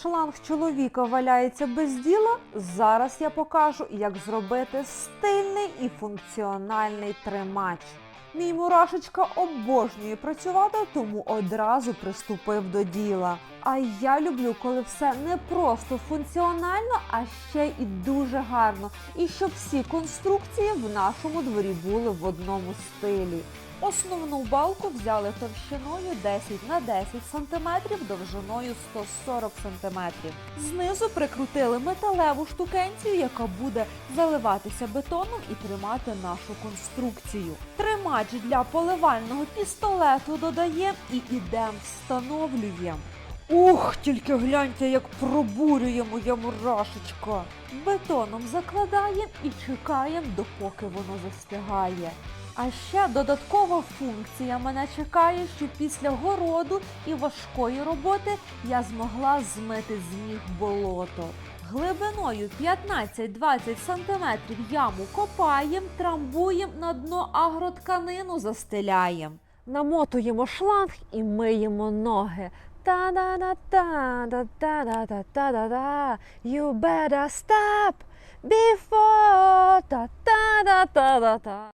Шланг чоловіка валяється без діла. Зараз я покажу, як зробити стильний і функціональний тримач. Мій мурашечка обожнює працювати, тому одразу приступив до діла. А я люблю, коли все не просто функціонально, а ще й дуже гарно. І щоб всі конструкції в нашому дворі були в одному стилі. Основну балку взяли товщиною 10 на 10 см, довжиною 140 см. Знизу прикрутили металеву штукенцію, яка буде заливатися бетоном і тримати нашу конструкцію. Тримач для поливального пістолету додаємо і ідемо встановлюємо. Ух, тільки гляньте, як пробурює моя мурашечка. Бетоном закладаємо і чекаємо, допоки воно застигає. А ще додаткова функція мене чекає, що після городу і важкої роботи я змогла змити з ніг болото. Глибиною 15-20 см яму копаємо, трамбуємо на дно агротканину застеляємо. Намотуємо шланг і миємо ноги. Та-да-да-та-да-та-да-та-та-да. You better stop before та-та-да-та-да-та.